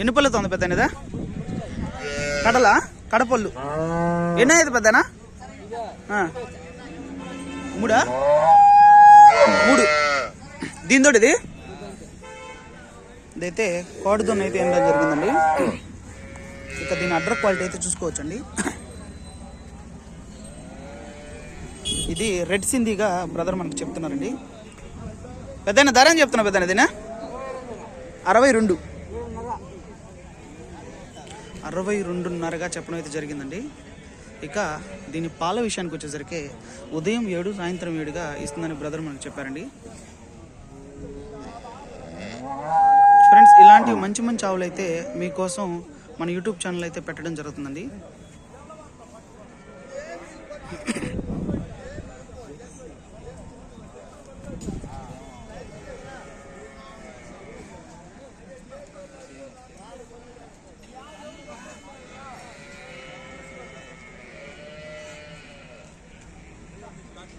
ఎన్ని పళ్ళతో ఉంది పెద్ద ఇదా కడలా? కడపళ్ళు? ఎన్ని అయ్యేది పెద్దనా? మూడా? మూడు. దీంతో ఇది ఇదైతే కోడదొన్న అయితే ఏం జరిగిందండి. ఇక దీని అడ్ర క్వాలిటీ అయితే చూసుకోవచ్చండి. ఇది రెడ్ సింధీగా బ్రదర్ మనకు చెప్తున్నారండి. పెద్దయిన ధర ఏం చెప్తున్నా పెద్దయిన దీనా? అరవై రెండు. అరవై రెండున్నరగా చెప్పడం అయితే జరిగిందండి. ఇక దీని పాల విషయానికి వచ్చేసరికి ఉదయం ఏడు సాయంత్రం ఏడుగా ఇస్తుందని బ్రదర్ మనకు చెప్పారండి. ఫ్రెండ్స్ ఇలాంటి మంచి మంచి ఆవులు అయితే మీకోసం మన యూట్యూబ్ ఛానల్ అయితే పెట్టడం జరుగుతుందండి.